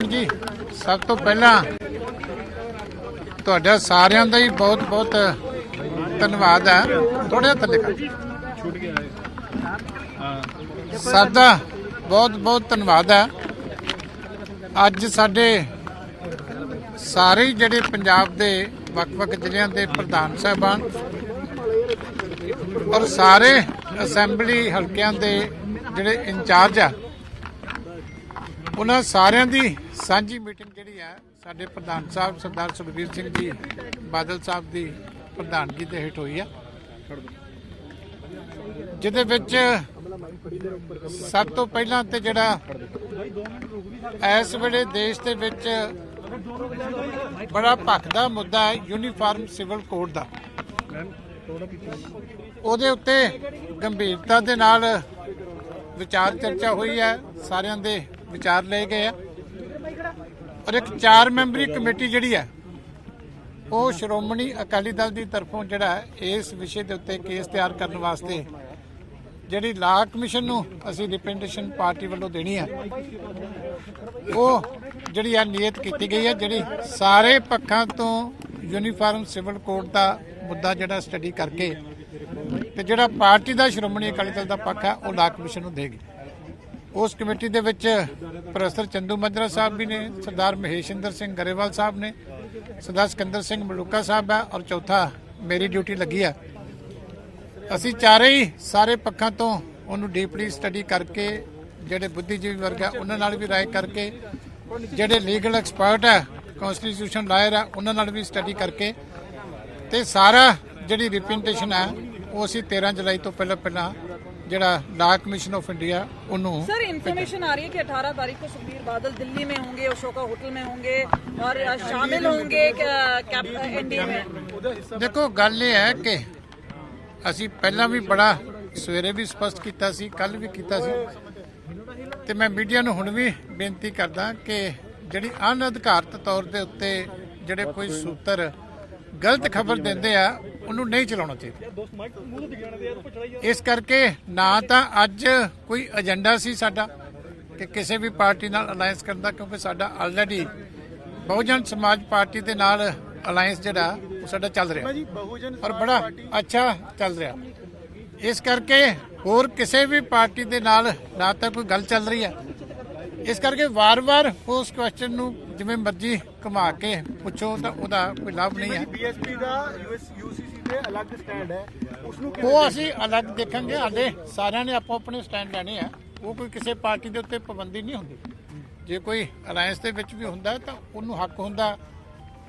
ਜੀ, ਸਭ ਤੋਂ ਪਹਿਲਾਂ ਤੁਹਾਡਾ ਸਾਰਿਆਂ ਦਾ ਹੀ ਬਹੁਤ ਬਹੁਤ ਧੰਨਵਾਦ ਹੈ। ਥੋੜਾ ਥੱਲੇ ਕਰ। ਛੁੱਟ ਗਿਆ ਬਹੁਤ ਬਹੁਤ ਧੰਨਵਾਦ ਹੈ। ਅੱਜ ਸਾਡੇ ਸਾਰੇ ਜਿਹੜੇ ਪੰਜਾਬ ਦੇ ਵੱਖ-ਵੱਖ ਜ਼ਿਲ੍ਹਿਆਂ ਦੇ ਪ੍ਰਧਾਨ ਸਾਹਿਬਾਨ ਔਰ ਸਾਰੇ ਅਸੈਂਬਲੀ ਹਲਕਿਆਂ ਦੇ ਜਿਹੜੇ ਇੰਚਾਰਜ ਆ ਉਹਨਾਂ ਸਾਰਿਆਂ ਦੀ ਸਾਂਝੀ ਮੀਟਿੰਗ ਜਿਹੜੀ ਹੈ ਸਾਡੇ ਪ੍ਰਧਾਨ ਸਾਹਿਬ ਸਰਦਾਰ ਸੁਖਬੀਰ ਸਿੰਘ ਜੀ, ਬਾਦਲ ਸਾਹਿਬ ਦੀ ਪ੍ਰਧਾਨਗੀ ਦੇ ਹੇਠ ਹੋਈ ਆ। ਜਿਹਦੇ ਵਿੱਚ ਸਭ ਤੋਂ ਪਹਿਲਾਂ ਤੇ ਜਿਹੜਾ ਇਸ ਵੇਲੇ ਦੇਸ਼ ਦੇ ਵਿੱਚ ਬੜਾ ਭਖਦਾ ਮੁੱਦਾ ਹੈ ਯੂਨੀਫਾਰਮ ਸਿਵਲ ਕੋਡ ਦਾ। ਉਹਦੇ ਉੱਤੇ ਗੰਭੀਰਤਾ ਦੇ ਨਾਲ ਵਿਚਾਰ ਚਰਚਾ ਹੋਈ ਹੈ ਸਾਰਿਆਂ ਦੇ। ਵਿਚਾਰ ਲਏ ਗਏ ਆ। ਔਰ ਇੱਕ ਚਾਰ ਮੈਂਬਰੀ ਕਮੇਟੀ ਜਿਹੜੀ ਹੈ, ਉਹ ਸ਼੍ਰੋਮਣੀ ਅਕਾਲੀ ਦਲ ਦੀ ਤਰਫੋਂ ਜਿਹੜਾ ਇਸ ਵਿਸ਼ੇ ਦੇ ਉੱਤੇ ਕੇਸ ਤਿਆਰ ਕਰਨ ਵਾਸਤੇ ਜਿਹੜੀ ਲਾ ਕਮਿਸ਼ਨ ਨੂੰ ਅਸੀਂ ਰਿਪਰੈਜ਼ੈਂਟੇਸ਼ਨ ਪਾਰਟੀ ਵੱਲੋਂ ਦੇਣੀ ਹੈ, ਉਹ ਜਿਹੜੀ ਆ ਨੀਅਤ ਕੀਤੀ ਗਈ ਹੈ, ਜਿਹੜੀ ਸਾਰੇ ਪੱਖਾਂ ਤੋਂ ਯੂਨੀਫਾਰਮ ਸਿਵਲ ਕੋਡ ਦਾ ਮੁੱਦਾ ਜਿਹੜਾ ਸਟੱਡੀ ਕਰਕੇ ਤੇ ਜਿਹੜਾ ਪਾਰਟੀ ਦਾ ਸ਼੍ਰੋਮਣੀ ਅਕਾਲੀ ਦਲ ਦਾ ਪੱਖ ਹੈ, ਉਹ ਲਾ ਕਮਿਸ਼ਨ ਨੂੰ ਦੇਗੀ। ਉਸ ਕਮੇਟੀ ਦੇ ਵਿੱਚ ਪ੍ਰੋਫੈਸਰ ਚੰਦੂ ਮਜਰਾ ਸਾਹਿਬ ਵੀ ਨੇ, ਸਰਦਾਰ ਮਹੇਸ਼ਿੰਦਰ ਸਿੰਘ ਗਰੇਵਾਲ ਸਾਹਿਬ ਨੇ, ਸਰਦਾਰ ਸਿਕੰਦਰ ਸਿੰਘ ਮਲੂਕਾ ਸਾਹਿਬ ਹੈ ਔਰ ਚੌਥਾ ਮੇਰੀ ਡਿਊਟੀ ਲੱਗੀ ਆ ਅਸੀਂ ਚਾਰੇ ਹੀ ਸਾਰੇ ਪੱਖਾਂ ਤੋਂ ਉਹਨੂੰ ਡੀਪਲੀ ਸਟੱਡੀ ਕਰਕੇ, ਜਿਹੜੇ ਬੁੱਧੀਜੀਵੀ ਵਰਗ ਆ ਉਹਨਾਂ ਨਾਲ ਵੀ ਰਾਏ ਕਰਕੇ, ਜਿਹੜੇ ਲੀਗਲ ਐਕਸਪਰਟ ਹੈ, ਕਨਸਟੀਟਿਊਸ਼ਨ ਲਾਇਰ ਆ ਉਹਨਾਂ ਨਾਲ ਵੀ ਸਟੱਡੀ ਕਰਕੇ ਤੇ ਸਾਰਾ ਜਿਹੜੀ ਰਿਪਰੈਜ਼ੈਂਟੇਸ਼ਨ ਹੈ, ਉਹ ਅਸੀਂ 13 ਜੁਲਾਈ ਤੋਂ ਪਹਿਲਾਂ ਪਹਿਲਾਂ ਜਿਹੜਾ ਲਾ ਕਮਿਸ਼ਨ ਆਫ ਇੰਡੀਆ ਉਹਨੂੰ सर इन्फॉर्मेशन आ रही है कि 18 तारीख को सुखबीर बादल दिल्ली में होंगे अशोका होटल में होंगे और शामिल होंगे एनडीए में ਦੇਖੋ ਗੱਲ ਇਹ ਹੈ ਕਿ ਅਸੀਂ ਪਹਿਲਾਂ ਵੀ ਬੜਾ ਸਵੇਰੇ ਵੀ ਸਪਸ਼ਟ ਕੀਤਾ ਸੀ ਕੱਲ ਵੀ ਕੀਤਾ ਸੀ ਤੇ ਮੈਂ ਮੀਡੀਆ ਨੂੰ ਹੁਣ ਵੀ ਬੇਨਤੀ ਕਰਦਾ ਕਿ ਜਿਹੜੀ ਅਨਅਧਿਕਾਰਤ ਤੌਰ ਦੇ ਉੱਤੇ ਜਿਹੜੇ ਕੋਈ ਸੂਤਰ ਗਲਤ ਖਬਰ ਦਿੰਦੇ ਆ ਉਹਨੂੰ ਨਹੀਂ ਚਲਾਉਣਾ ਚਾਹੀਦਾ। ਇਸ ਕਰਕੇ ਨਾ ਤਾਂ ਅੱਜ ਕੋਈ ਏਜੰਡਾ ਸੀ ਸਾਡਾ ਕਿ ਕਿਸੇ ਵੀ ਪਾਰਟੀ ਨਾਲ ਅਲਾਈਅੰਸ ਕਰਨ ਦਾ ਕਿਉਂਕਿ ਸਾਡਾ ਆਲਰੇਡੀ ਬਹੁਜਨ ਸਮਾਜ ਪਾਰਟੀ ਦੇ ਨਾਲ ਅਲਾਈਅੰਸ ਜਿਹੜਾ ਉਹ ਸਾਡਾ ਚੱਲ ਰਿਹਾ। ਔਰ ਬੜਾ ਅੱਛਾ ਚੱਲ ਰਿਹਾ। ਇਸ ਕਰਕੇ ਹੋਰ ਕਿਸੇ ਵੀ ਪਾਰਟੀ ਦੇ ਨਾਲ ਨਾ ਤਾਂ ਕੋਈ ਗੱਲ ਚੱਲ ਰਹੀ ਹੈ। ਇਸ ਕਰਕੇ ਵਾਰ-ਵਾਰ ਉਸ ਕੁਐਸਚਨ ਨੂੰ ਜਿਵੇਂ ਮਰਜ਼ੀ ਘੁਮਾ ਕੇ ਪੁੱਛੋ ਤਾਂ ਉਹਦਾ ਕੋਈ ਲਾਭ ਨਹੀਂ ਹੈ। ਬੀਐਸਪੀ ਦਾ ਯੂਸੀਸੀ ਤੇ ਅਲੱਗ ਸਟੈਂਡ ਹੈ ਉਸ ਨੂੰ ਉਹ ਅਸੀਂ ਅਲੱਗ ਦੇਖਾਂਗੇ ਹਾਲੇ ਸਾਰਿਆਂ ਨੇ ਆਪੋ ਆਪਣੇ ਸਟੈਂਡ ਲੈਣੇ ਆ। ਉਹ ਕੋਈ ਕਿਸੇ ਪਾਰਟੀ ਦੇ ਉੱਤੇ ਪਾਬੰਦੀ ਨਹੀਂ ਹੁੰਦੀ। ਜੇ ਕੋਈ ਅਲਾਈਅੰਸ ਦੇ ਵਿੱਚ ਵੀ ਹੁੰਦਾ ਤਾਂ ਉਹਨੂੰ ਹੱਕ ਹੁੰਦਾ।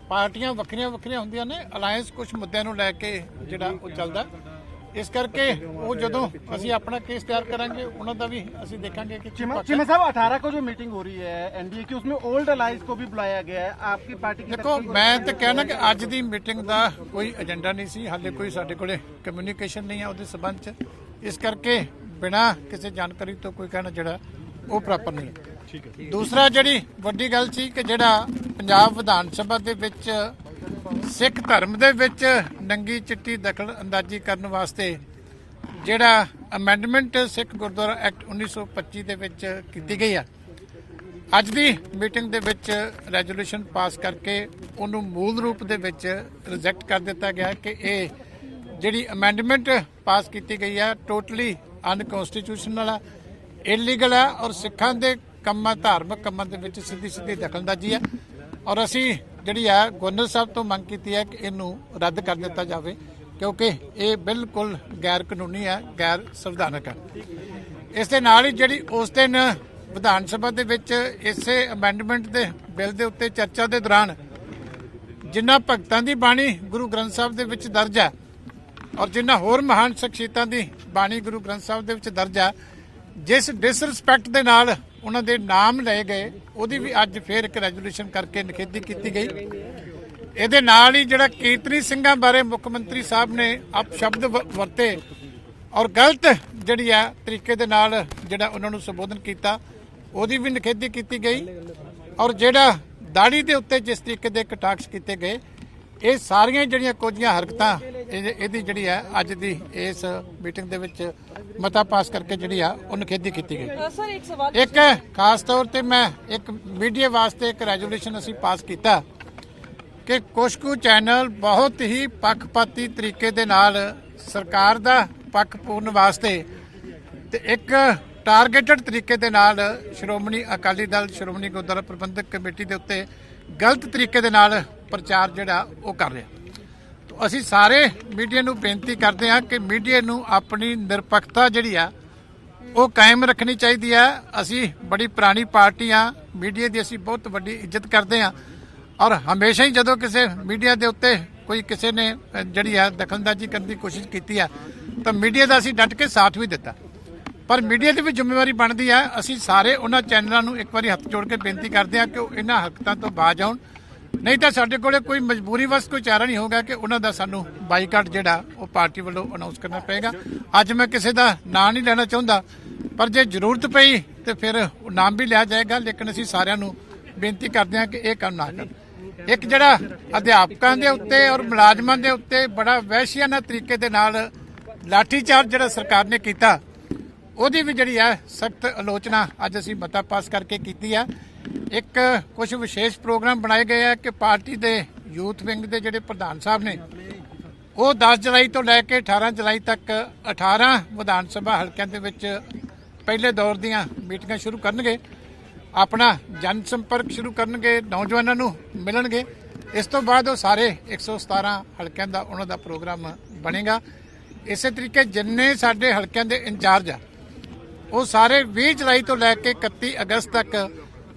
ਪਾਰਟੀਆਂ ਵੱਖਰੀਆਂ ਵੱਖਰੀਆਂ ਹੁੰਦੀਆਂ ਨੇ ਅਲਾਈਅੰਸ ਕੁਝ ਮੁੱਦਿਆਂ ਨੂੰ ਲੈ ਕੇ ਜਿਹੜਾ ਉਹ ਚੱਲਦਾ। ਇਸ ਕਰਕੇ ਉਹ ਜਦੋਂ ਅਸੀਂ ਆਪਣਾ ਕੇਸ ਤਿਆਰ ਕਰਾਂਗੇ ਉਹਨਾਂ ਦਾ ਵੀ ਅਸੀਂ ਦੇਖਾਂਗੇ ਕਿ ਕੀ चिमा ਪੱਖ ਹੈ। चिमा साहब अठारह को जो मीटिंग हो रही है एनडीए की उसमें ओल्ड अलायंस को भी बुलाया गया है आपकी पार्टी की ਦੇਖੋ ਮੈਂ ਤਾਂ ਕਹਿਣਾ ਕਿ ਅੱਜ ਦੀ ਮੀਟਿੰਗ ਦਾ ਕੋਈ ਏਜੰਡਾ ਨਹੀਂ ਸੀ ਹਾਲੇ ਕੋਈ ਸਾਡੇ ਕੋਲੇ ਕਮਿਊਨੀਕੇਸ਼ਨ ਨਹੀਂ ਹੈ ਉਹਦੇ ਸਬੰਧ ਚ ਇਸ ਕਰਕੇ ਬਿਨਾ ਕਿਸੇ ਜਾਣਕਾਰੀ ਤੋਂ ਕੋਈ ਕਹਿਣਾ ਜਿਹੜਾ ਉਹ ਪ੍ਰਾਪਰ ਨਹੀਂ ਹੈ ਠੀਕ ਹੈ ਦੂਸਰਾ ਜਿਹੜੀ ਵੱਡੀ ਗੱਲ ਸੀ ਕਿ ਜਿਹੜਾ ਪੰਜਾਬ ਵਿਧਾਨ ਸਭਾ ਦੇ ਵਿੱਚ ਸਿੱਖ ਧਰਮ ਦੇ ਵਿੱਚ ਨੰਗੀ ਚਿੱਟੀ ਦਖਲ ਅੰਦਾਜ਼ੀ ਕਰਨ ਵਾਸਤੇ ਜਿਹੜਾ ਅਮੈਂਡਮੈਂਟ ਸਿੱਖ ਗੁਰਦੁਆਰਾ ਐਕਟ 1925 ਦੇ ਵਿੱਚ ਕੀਤੀ ਗਈ ਆ। ਅੱਜ ਦੀ ਮੀਟਿੰਗ ਦੇ ਵਿੱਚ ਰੈਜ਼ੋਲੂਸ਼ਨ ਪਾਸ ਕਰਕੇ ਉਹਨੂੰ ਮੂਲ ਰੂਪ ਦੇ ਵਿੱਚ ਰਿਜੈਕਟ ਕਰ ਦਿੱਤਾ ਗਿਆ ਕਿ ਇਹ ਜਿਹੜੀ ਅਮੈਂਡਮੈਂਟ ਪਾਸ ਕੀਤੀ ਗਈ ਹੈ ਟੋਟਲੀ ਅਨਕਨਸਟੀਟਿਊਸ਼ਨਲ ਆ ਇਲੀਗਲ ਹੈ ਔਰ ਸਿੱਖਾਂ ਦੇ ਕੰਮਾਂ, ਧਾਰਮਿਕ ਕੰਮਾਂ ਦੇ ਵਿੱਚ ਸਿੱਧੀ ਸਿੱਧੀ ਦਖਲਅੰਦਾਜ਼ੀ ਹੈ ਔਰ ਅਸੀਂ ਜਿਹੜੀ ਹੈ ਗਵਰਨਰ ਸਾਹਿਬ ਤੋਂ ਮੰਗ ਕੀਤੀ ਹੈ ਕਿ ਇਹਨੂੰ ਰੱਦ ਕਰ ਦਿੱਤਾ ਜਾਵੇ, ਕਿਉਂਕਿ ਇਹ ਬਿਲਕੁਲ ਗੈਰ ਕਾਨੂੰਨੀ ਹੈ ਗੈਰ ਸੰਵਿਧਾਨਕ ਹੈ। ਇਸ ਦੇ ਨਾਲ ਹੀ ਜਿਹੜੀ ਉਸ ਦਿਨ ਵਿਧਾਨ ਸਭਾ ਦੇ ਵਿੱਚ ਇਸੇ ਅਮੈਂਡਮੈਂਟ ਦੇ ਬਿੱਲ ਦੇ ਉੱਤੇ ਚਰਚਾ ਦੇ ਦੌਰਾਨ ਜਿਨ੍ਹਾਂ ਭਗਤਾਂ ਦੀ ਬਾਣੀ ਗੁਰੂ ਗ੍ਰੰਥ ਸਾਹਿਬ ਦੇ ਵਿੱਚ ਦਰਜ ਹੈ ਔਰ ਜਿਨ੍ਹਾਂ ਹੋਰ ਮਹਾਨ ਸ਼ਖਸੀਅਤਾਂ ਦੀ ਬਾਣੀ ਗੁਰੂ ਗ੍ਰੰਥ ਸਾਹਿਬ ਦੇ ਵਿੱਚ ਦਰਜ ਹੈ, ਜਿਸ ਡਿਸਰਿਸਪੈਕਟ ਦੇ ਨਾਲ ਉਹਨਾਂ ਦੇ ਨਾਮ ਲਏ ਗਏ, ਉਹਦੀ ਵੀ ਅੱਜ ਫੇਰ ਇੱਕ ਰੈਜ਼ੋਲੂਸ਼ਨ ਕਰਕੇ ਨਿਖੇਧੀ ਕੀਤੀ ਗਈ। ਇਹਦੇ ਨਾਲ ਹੀ ਜਿਹੜਾ ਕੀਰਤਨੀ ਸਿੰਘਾਂ ਬਾਰੇ ਮੁੱਖ ਮੰਤਰੀ ਸਾਹਿਬ ਨੇ ਆਪ ਸ਼ਬਦ ਵ- ਵਰਤੇ ਔਰ ਗਲਤ ਜਿਹੜੀ ਆ ਤਰੀਕੇ ਦੇ ਨਾਲ ਜਿਹੜਾ ਉਹਨਾਂ ਨੂੰ ਸੰਬੋਧਨ ਕੀਤਾ, ਉਹਦੀ ਵੀ ਨਿਖੇਧੀ ਕੀਤੀ ਗਈ ਔਰ ਜਿਹੜਾ ਦਾੜੀ ਦੇ ਉੱਤੇ ਜਿਸ ਤਰੀਕੇ ਦੇ ਕਟਾਕਸ ਕੀਤੇ ਗਏ, ਇਹ ਸਾਰੀਆਂ ਜਿਹੜੀਆਂ ਕੋਝੀਆਂ ਹਰਕਤਾਂ ਇਹ- ਇਹਦੀ ਜਿਹੜੀ ਹੈ ਅੱਜ ਦੀ ਇਸ ਮੀਟਿੰਗ ਦੇ ਵਿੱਚ ਮਤਾ ਪਾਸ ਕਰਕੇ ਜਿਹੜੀ ਆ ਉਹ ਨਿਖੇਧੀ ਕੀਤੀ ਗਈ। ਅ, ਸਰ ਇੱਕ ਸਵਾਲ ਇੱਕ ਖਾਸ ਤੌਰ ਤੇ ਮੈਂ ਇੱਕ ਮੀਡੀਆ ਵਾਸਤੇ ਇੱਕ ਰੈਜੂਲੇਸ਼ਨ ਅਸੀਂ ਪਾਸ ਕੀਤਾ ਕਿ ਕੁਝ ਕੁ ਚੈਨਲ ਬਹੁਤ ਹੀ ਪੱਖਪਾਤੀ ਤਰੀਕੇ ਦੇ ਨਾਲ ਸਰਕਾਰ ਦਾ ਪੱਖ ਪੂਰਨ ਵਾਸਤੇ ਤੇ ਇੱਕ ਟਾਰਗੇਟਡ ਤਰੀਕੇ ਦੇ ਨਾਲ ਸ਼੍ਰੋਮਣੀ ਅਕਾਲੀ ਦਲ ਸ਼੍ਰੋਮਣੀ ਗੁਰਦੁਆਰਾ ਪ੍ਰਬੰਧਕ ਕਮੇਟੀ ਦੇ ਉੱਤੇ ਗਲਤ ਤਰੀਕੇ ਦੇ ਨਾਲ ਪ੍ਰਚਾਰ ਜਿਹੜਾ ਉਹ ਕਰ ਰਿਹਾ। ਅਸੀਂ ਸਾਰੇ ਮੀਡੀਆ ਨੂੰ ਬੇਨਤੀ ਕਰਦੇ ਹਾਂ ਕਿ ਮੀਡੀਆ ਨੂੰ ਆਪਣੀ ਨਿਰਪੱਖਤਾ ਜਿਹੜੀ ਆ, ਉਹ ਕਾਇਮ ਰੱਖਣੀ ਚਾਹੀਦੀ ਹੈ ਅਸੀਂ ਬੜੀ ਪੁਰਾਣੀ ਪਾਰਟੀ ਆ, ਮੀਡੀਆ ਦੀ ਅਸੀਂ ਬਹੁਤ ਵੱਡੀ ਇੱਜ਼ਤ ਕਰਦੇ ਹਾਂ। ਔਰ ਹਮੇਸ਼ਾ ਹੀ ਜਦੋਂ ਕਿਸੇ ਮੀਡੀਆ ਦੇ ਉੱਤੇ ਕੋਈ ਕਿਸੇ ਨੇ ਜਿਹੜੀ ਆ ਦਖਲਅੰਦਾਜ਼ੀ ਕਰਨ ਦੀ ਕੋਸ਼ਿਸ਼ ਕੀਤੀ ਆ, ਤਾਂ ਮੀਡੀਆ ਦਾ ਅਸੀਂ ਡਟ ਕੇ ਸਾਥ ਵੀ ਦਿੱਤਾ। ਪਰ ਮੀਡੀਆ ਦੀ ਵੀ ਜ਼ਿੰਮੇਵਾਰੀ ਬਣਦੀ ਹੈ ਅਸੀਂ ਸਾਰੇ ਉਹਨਾਂ ਚੈਨਲਾਂ ਨੂੰ ਇੱਕ ਵਾਰੀ ਹੱਥ ਜੋੜ ਕੇ ਬੇਨਤੀ ਕਰਦੇ ਹਾਂ ਕਿ ਉਹ ਇਹਨਾਂ ਹਰਕਤਾਂ ਤੋਂ ਬਾਜ ਆਉਣ। ਨਹੀਂ ਤਾਂ ਸਾਡੇ ਕੋਲੇ ਕੋਈ ਮਜਬੂਰੀ ਵਸ ਕੋਈ ਚਾਰਾ ਨਹੀਂ ਹੋਗਾ ਕਿ ਉਹਨਾਂ ਦਾ ਸਾਨੂੰ ਬਾਈਕਾਟ ਜਿਹੜਾ ਉਹ ਪਾਰਟੀ ਵੱਲੋਂ ਅਨਾਉਂਸ ਕਰਨਾ ਪਏਗਾ। ਅੱਜ ਮੈਂ ਕਿਸੇ ਦਾ ਨਾਂ ਨਹੀਂ ਲੈਣਾ ਚਾਹੁੰਦਾ, ਪਰ ਜੇ ਜ਼ਰੂਰਤ ਪਈ ਤੇ ਫਿਰ ਉਹ ਨਾਮ ਵੀ ਲਿਆ ਜਾਏਗਾ, ਲੇਕਿਨ ਅਸੀਂ ਸਾਰਿਆਂ ਨੂੰ ਬੇਨਤੀ ਕਰਦੇ ਹਾਂ ਕਿ ਇਹ ਕੰਮ ਨਾ ਕਰਨ। ਇੱਕ ਜਿਹੜਾ ਅਧਿਆਪਕਾਂ ਦੇ ਉੱਤੇ ਔਰ ਮੁਲਾਜ਼ਮਾਂ ਦੇ ਉੱਤੇ ਬੜਾ ਵਹਿਸ਼ੀਆਨਾ ਤਰੀਕੇ ਦੇ ਨਾਲ ਲਾਠੀਚਾਰਜ ਜਿਹੜਾ ਸਰਕਾਰ ਨੇ ਕੀਤਾ, ਉਹਦੀ ਵੀ ਜਿਹੜੀ ਹੈ ਸਖਤ ਆਲੋਚਨਾ ਅੱਜ ਅਸੀਂ ਮਤਾ ਪਾਸ ਕਰਕੇ ਕੀਤੀ ਆ ਇੱਕ ਕੁਝ ਵਿਸ਼ੇਸ਼ ਪ੍ਰੋਗਰਾਮ ਬਣਾਏ ਗਏ ਆ ਕਿ ਪਾਰਟੀ ਦੇ ਯੂਥ ਵਿੰਗ ਦੇ ਜਿਹੜੇ ਪ੍ਰਧਾਨ ਸਾਹਿਬ ਨੇ, ਉਹ 10 ਜੁਲਾਈ ਤੋਂ ਲੈ ਕੇ 18 ਜੁਲਾਈ ਤੱਕ 18 ਵਿਧਾਨ ਸਭਾ ਹਲਕਿਆਂ ਦੇ ਵਿੱਚ ਪਹਿਲੇ ਦੌਰ ਦੀਆਂ ਮੀਟਿੰਗਾਂ ਸ਼ੁਰੂ ਕਰਨਗੇ। ਆਪਣਾ ਜਨ ਸੰਪਰਕ ਸ਼ੁਰੂ ਕਰਨਗੇ, ਨੌਜਵਾਨਾਂ ਨੂੰ ਮਿਲਣਗੇ। ਇਸ ਤੋਂ ਬਾਅਦ ਉਹ ਸਾਰੇ 117 ਹਲਕਿਆਂ ਦਾ ਉਹਨਾਂ ਦਾ ਪ੍ਰੋਗਰਾਮ ਬਣੇਗਾ। ਇਸੇ ਤਰੀਕੇ ਜਿੰਨੇ ਸਾਡੇ ਹਲਕਿਆਂ ਦੇ ਇੰਚਾਰਜ ਆ, ਉਹ ਸਾਰੇ 20 ਜੁਲਾਈ ਤੋਂ ਲੈ ਕੇ 31 ਅਗਸਤ ਤੱਕ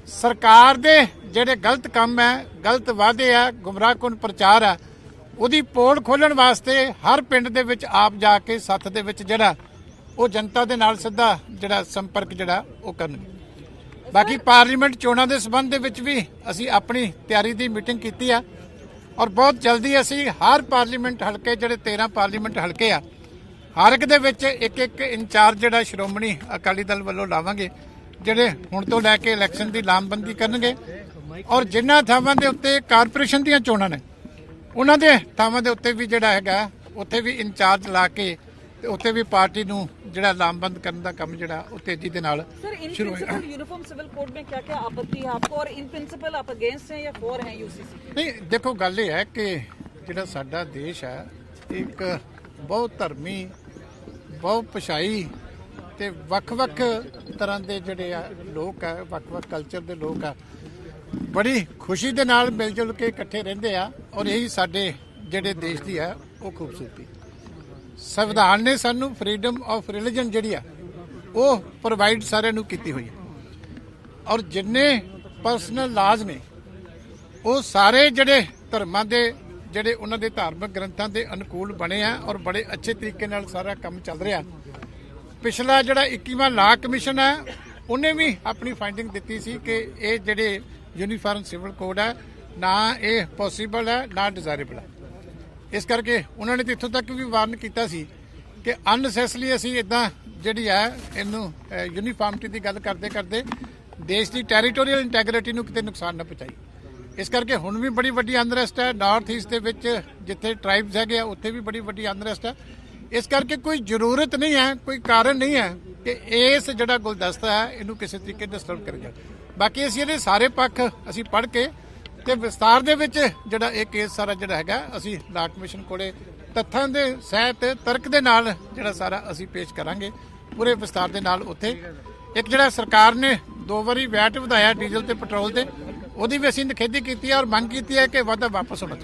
ਸਰਕਾਰ ਦੇ ਜਿਹੜੇ ਗਲਤ ਕੰਮ ਹੈ, ਗਲਤ ਵਾਅਦੇ ਆ ਗੁੰਮਰਾਹਕੁਨ ਪ੍ਰਚਾਰ ਆ ਉਹਦੀ ਪੋਲ ਖੋਲਣ ਵਾਸਤੇ ਹਰ ਪਿੰਡ ਦੇ ਵਿੱਚ ਆਪ ਜਾ ਕੇ ਸੱਥ ਦੇ ਵਿੱਚ ਜਿਹੜਾ ਉਹ ਜਨਤਾ ਦੇ ਨਾਲ ਸਿੱਧਾ ਜਿਹੜਾ ਸੰਪਰਕ ਜਿਹੜਾ ਉਹ ਕਰਨਗੇ। ਬਾਕੀ ਪਾਰਲੀਮੈਂਟ ਚੋਣਾਂ ਦੇ ਸਬੰਧ ਦੇ ਵਿੱਚ ਵੀ ਅਸੀਂ ਆਪਣੀ ਤਿਆਰੀ ਦੀ ਮੀਟਿੰਗ ਕੀਤੀ ਆ ਔਰ ਬਹੁਤ ਜਲਦੀ ਅਸੀਂ ਹਰ ਪਾਰਲੀਮੈਂਟ ਹਲਕੇ ਜਿਹੜੇ 13 ਪਾਰਲੀਮੈਂਟ ਹਲਕੇ ਆ, ਹਰ ਇੱਕ ਦੇ ਵਿੱਚ ਇੱਕ ਇੱਕ ਇੰਚਾਰਜ ਜਿਹੜਾ ਸ਼੍ਰੋਮਣੀ ਅਕਾਲੀ ਦਲ ਵੱਲੋਂ ਲਾਵਾਂਗੇ। ਜਿਹੜੇ ਹੁਣ ਤੋਂ ਲੈ ਕੇ ਇਲੈਕਸ਼ਨ ਦੀ ਲਾਮਬੰਦੀ ਕਰਨਗੇ ਔਰ ਜਿਨ੍ਹਾਂ ਥਾਵਾਂ ਦੇ ਉੱਤੇ ਕਾਰਪੋਰੇਸ਼ਨ ਦੀਆਂ ਚੋਣਾਂ ਨੇ ਉਹਨਾਂ ਦੇ ਥਾਵਾਂ ਦੇ ਉੱਤੇ ਵੀ ਜਿਹੜਾ ਹੈਗਾ ਉੱਥੇ ਵੀ ਇੰਚਾਰਜ ਲਾ ਕੇ ਤੇ ਉੱਥੇ ਵੀ ਪਾਰਟੀ ਨੂੰ ਜਿਹੜਾ ਲਾਮਬੰਦ ਕਰਨ ਦਾ ਕੰਮ ਜਿਹੜਾ ਉਹ ਤੇਜ਼ੀ ਦੇ ਨਾਲ सर इन शुरू होएगा। प्रिंसिपल यूनिफॉर्म सिविल कोड में क्या क्या आपत्ति है आपको और इन प्रिंसिपल आप अगेंस्ट हैं या फॉर हैं यूसीसी ਨਹੀਂ ਦੇਖੋ ਗੱਲ ਇਹ ਹੈ ਕਿ ਜਿਹੜਾ ਸਾਡਾ ਦੇਸ਼ ਹੈ ਇੱਕ ਬਹੁਤ ਧਰਮੀ ਬਹੁਤ ਪਛਾਈ ਤੇ ਵੱਖ-ਵੱਖ ਤਰ੍ਹਾਂ ਦੇ ਜਿਹੜੇ ਆ ਲੋਕ ਆ, ਵੱਖ-ਵੱਖ ਕਲਚਰ ਦੇ ਲੋਕ ਆ, ਬੜੀ ਖੁਸ਼ੀ ਦੇ ਨਾਲ ਮਿਲ ਜੁਲ ਕੇ ਇਕੱਠੇ ਰਹਿੰਦੇ ਆ ਔਰ ਇਹੀ ਸਾਡੇ ਜਿਹੜੇ ਦੇਸ਼ ਦੀ ਆ, ਉਹ ਖੂਬਸੂਰਤੀ। ਸੰਵਿਧਾਨ ਨੇ ਸਾਨੂੰ ਫਰੀडम ਆਫ ਰਿਲੀਜਨ ਜਿਹੜੀ ਆ, ਉਹ ਪ੍ਰੋਵਾਈਡ ਸਾਰਿਆਂ ਨੂੰ ਕੀਤੀ ਹੋਈ ਹੈ ਔਰ ਜਿੰਨੇ ਪਰਸਨਲ ਲਾਜ਼ ਨੇ, ਉਹ ਸਾਰੇ ਜਿਹੜੇ ਧਰਮਾਂ ਦੇ, ਜਿਹੜੇ ਉਹਨਾਂ ਦੇ ਧਾਰਮਿਕ ਗ੍ਰੰਥਾਂ ਦੇ ਅਨੁਕੂਲ ਬਣੇ ਆ ਔਰ ਬੜੇ ਅੱਛੇ ਤਰੀਕੇ ਨਾਲ ਸਾਰਾ ਕੰਮ ਚੱਲ ਰਿਹਾ। ਪਿਛਲਾ ਜਿਹੜਾ 21ਵਾਂ ਲਾ ਕਮਿਸ਼ਨ ਹੈ, ਉਹਨੇ ਵੀ ਆਪਣੀ ਫਾਈਂਡਿੰਗ ਦਿੱਤੀ ਸੀ ਕਿ ਇਹ ਜਿਹੜੇ ਯੂਨੀਫਾਰਮ ਸਿਵਲ ਕੋਡ ਹੈ, ਨਾ ਇਹ ਪੋਸੀਬਲ ਹੈ, ਨਾ ਡਿਜ਼ਾਇਰੇਬਲ ਹੈ। ਇਸ ਕਰਕੇ ਉਹਨਾਂ ਨੇ ਤਾਂ ਇੱਥੋਂ ਤੱਕ ਵੀ ਵਾਰਨ ਕੀਤਾ ਸੀ ਕਿ ਅਨਸੈਸਲੀ ਅਸੀਂ ਇਦਾਂ ਜਿਹੜੀ ਹੈ, ਇਹਨੂੰ ਯੂਨੀਫਾਰਮਿਟੀ ਦੀ ਗੱਲ ਕਰਦੇ ਕਰਦੇ ਦੇਸ਼ ਦੀ ਟੈਰੀਟੋਰੀਅਲ ਇੰਟੈਗ੍ਰਿਟੀ ਨੂੰ ਕਿਤੇ ਨੁਕਸਾਨ ਨਾ ਪਹੁੰਚਾਈ ਇਸ ਕਰਕੇ ਹੁਣ ਵੀ ਬੜੀ ਵੱਡੀ ਅਨਰੈਸਟ ਹੈ ਨਾਰਥ ਈਸਟ ਦੇ ਵਿੱਚ ਜਿੱਥੇ ਟ੍ਰਾਈਬਸ ਹੈਗੇ ਆ, ਉੱਥੇ ਵੀ ਬੜੀ ਵੱਡੀ ਅਨਰੈਸਟ ਹੈ। ਇਸ ਕਰਕੇ ਕੋਈ ਜ਼ਰੂਰਤ ਨਹੀਂ ਹੈ, ਕੋਈ ਕਾਰਨ ਨਹੀਂ ਹੈ ਕਿ ਇਸ ਜਿਹੜਾ ਗੁਲਦਸਤਾ ਹੈ, ਇਹਨੂੰ ਕਿਸੇ ਤਰੀਕੇ ਡਿਸਟਰਬ ਕਰੇ ਜਾਵੇ। ਬਾਕੀ ਅਸੀਂ ਇਹਦੇ ਸਾਰੇ ਪੱਖ ਅਸੀਂ ਪੜ੍ਹ ਕੇ ਤੇ ਵਿਸਤਾਰ ਦੇ ਵਿੱਚ ਜਿਹੜਾ ਇਹ ਕੇਸ ਸਾਰਾ ਜਿਹੜਾ ਹੈਗਾ, ਅਸੀਂ ਲਾ ਕਮਿਸ਼ਨ ਕੋਲੇ ਤੱਥਾਂ ਦੇ ਸਹਿਤ ਤਰਕ ਦੇ ਨਾਲ ਜਿਹੜਾ ਸਾਰਾ ਅਸੀਂ ਪੇਸ਼ ਕਰਾਂਗੇ। ਪੂਰੇ ਵਿਸਤਾਰ ਦੇ ਨਾਲ ਉੱਥੇ। ਇੱਕ ਜਿਹੜਾ ਸਰਕਾਰ ਨੇ ਦੋ ਵਾਰੀ ਵੈਟ ਵਧਾਇਆ ਡੀਜ਼ਲ ਤੇ ਪੈਟਰੋਲ ਤੇ, ਉਹਦੀ ਵੀ ਅਸੀਂ ਨਿਖੇਧੀ ਕੀਤੀ ਹੈ ਔਰ ਮੰਗ ਕੀਤੀ ਹੈ ਕਿ ਵਾਧਾ ਵਾਪਸ ਹੋਣਾ ਚਾਹੀਦਾ।